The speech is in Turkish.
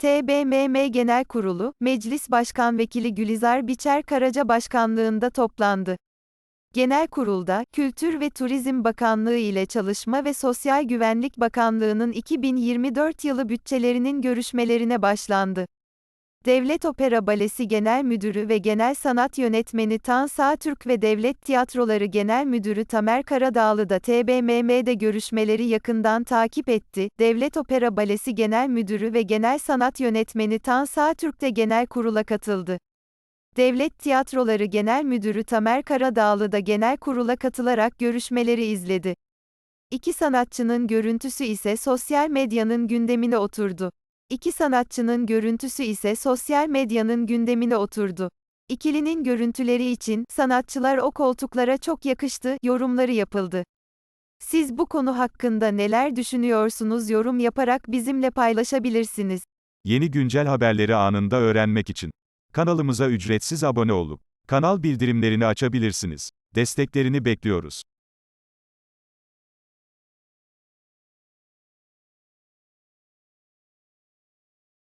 TBMM Genel Kurulu, Meclis Başkan Vekili Gülizar Biçer Karaca Başkanlığında toplandı. Genel kurulda, Kültür ve Turizm Bakanlığı ile Çalışma ve Sosyal Güvenlik Bakanlığı'nın 2024 yılı bütçelerinin görüşmelerine başlandı. Devlet Opera Balesi Genel Müdürü ve Genel Sanat Yönetmeni Tan Sağtürk ve Devlet Tiyatroları Genel Müdürü Tamer Karadağlı da TBMM'de görüşmeleri yakından takip etti. Devlet Opera Balesi Genel Müdürü ve Genel Sanat Yönetmeni Tan Sağtürk de genel kurula katıldı. Devlet Tiyatroları Genel Müdürü Tamer Karadağlı da genel kurula katılarak görüşmeleri izledi. İki sanatçının görüntüsü ise sosyal medyanın gündemine oturdu. İki sanatçının görüntüsü ise sosyal medyanın gündemine oturdu. İkilinin görüntüleri için sanatçılar o koltuklara çok yakıştı yorumları yapıldı. Siz bu konu hakkında neler düşünüyorsunuz yorum yaparak bizimle paylaşabilirsiniz. Yeni güncel haberleri anında öğrenmek için kanalımıza ücretsiz abone olup kanal bildirimlerini açabilirsiniz. Desteklerini bekliyoruz.